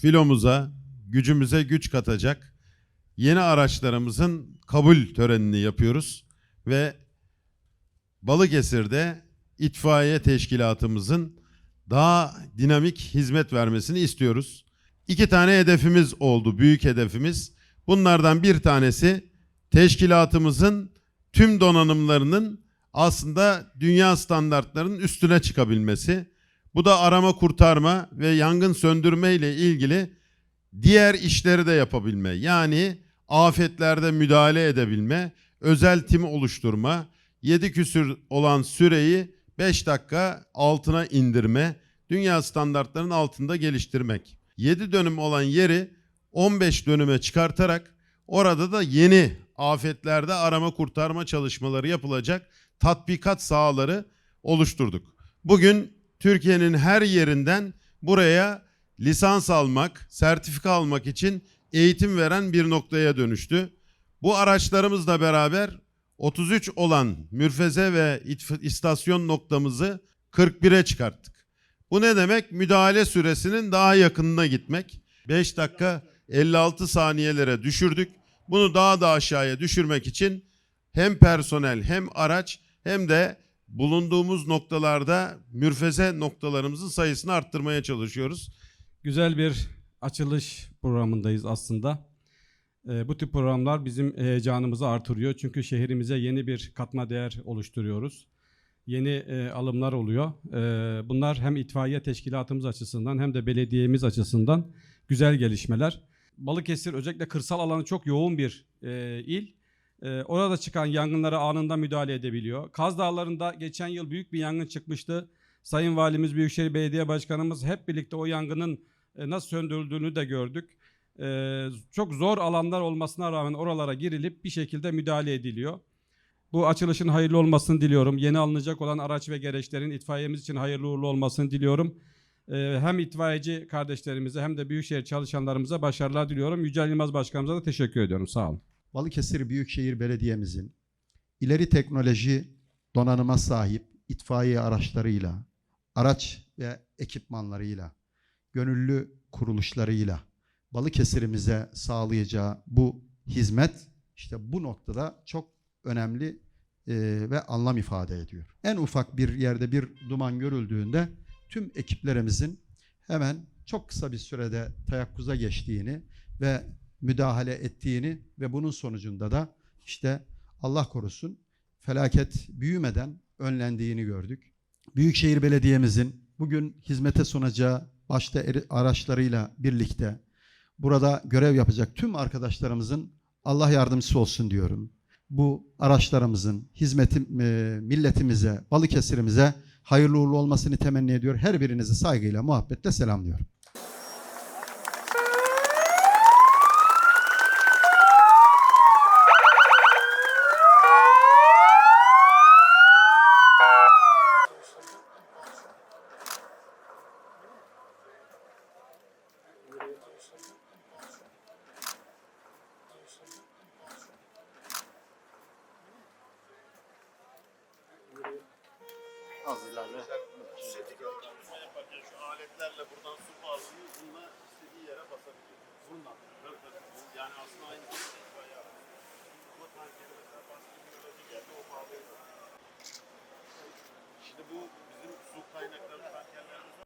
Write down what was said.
filomuza, gücümüze güç katacak yeni araçlarımızın kabul törenini yapıyoruz ve Balıkesir'de itfaiye teşkilatımızın daha dinamik hizmet vermesini istiyoruz. İki tane hedefimiz oldu, büyük hedefimiz. Bunlardan bir tanesi teşkilatımızın tüm donanımlarının aslında dünya standartlarının üstüne çıkabilmesi. Bu da arama kurtarma ve yangın söndürme ile ilgili diğer işleri de yapabilme. Yani afetlerde müdahale edebilme, özel tim oluşturma, 7 küsür olan süreyi 5 dakika altına indirme, dünya standartlarının altında geliştirmek. 7 dönüm olan yeri 15 dönüme çıkartarak orada da yeni afetlerde arama kurtarma çalışmaları yapılacak tatbikat sahaları oluşturduk. Bugün Türkiye'nin her yerinden buraya lisans almak, sertifika almak için eğitim veren bir noktaya dönüştü. Bu araçlarımızla beraber 33 olan mürfeze ve istasyon noktamızı 41'e çıkarttık. Bu ne demek? Müdahale süresinin daha yakınına gitmek. 5 dakika 56 saniyelere düşürdük. Bunu daha da aşağıya düşürmek için hem personel hem araç hem de bulunduğumuz noktalarda mürfeze noktalarımızın sayısını arttırmaya çalışıyoruz. Güzel bir açılış programındayız aslında. Ee, bu tip programlar bizim heyecanımızı artırıyor. Çünkü şehrimize yeni bir katma değer oluşturuyoruz. Yeni e, alımlar oluyor. Ee, bunlar hem itfaiye teşkilatımız açısından hem de belediyemiz açısından güzel gelişmeler. Balıkesir özellikle kırsal alanı çok yoğun bir e, il. E, orada çıkan yangınlara anında müdahale edebiliyor. Kaz Dağları'nda geçen yıl büyük bir yangın çıkmıştı. Sayın Valimiz, Büyükşehir Belediye Başkanımız hep birlikte o yangının e, nasıl söndürüldüğünü de gördük. E, çok zor alanlar olmasına rağmen oralara girilip bir şekilde müdahale ediliyor. Bu açılışın hayırlı olmasını diliyorum. Yeni alınacak olan araç ve gereçlerin itfaiyemiz için hayırlı uğurlu olmasını diliyorum. E, hem itfaiyeci kardeşlerimize hem de Büyükşehir çalışanlarımıza başarılar diliyorum. Yücel Yılmaz Başkanımıza da teşekkür ediyorum. Sağ olun. Balıkesir Büyükşehir Belediye'mizin ileri teknoloji donanıma sahip itfaiye araçlarıyla, araç ve ekipmanlarıyla, gönüllü kuruluşlarıyla Balıkesir'imize sağlayacağı bu hizmet işte bu noktada çok önemli e, ve anlam ifade ediyor. En ufak bir yerde bir duman görüldüğünde tüm ekiplerimizin hemen çok kısa bir sürede teyakkuza geçtiğini ve müdahale ettiğini ve bunun sonucunda da işte Allah korusun felaket büyümeden önlendiğini gördük. Büyükşehir Belediye'mizin bugün hizmete sunacağı başta eri- araçlarıyla birlikte burada görev yapacak tüm arkadaşlarımızın Allah yardımcısı olsun diyorum. Bu araçlarımızın hizmeti e, milletimize, Balıkesir'imize hayırlı uğurlu olmasını temenni ediyor. Her birinizi saygıyla, muhabbetle selamlıyorum. Yaparken şu aletlerle buradan su bağlanıyor. Bununla istediği yere basabiliyor. Bununla. Yani aslında aynı şey. Ama tankeri mesela başka bir yolcu geldi o bağlıyor. Şimdi bu bizim su kaynakları tankerlerimiz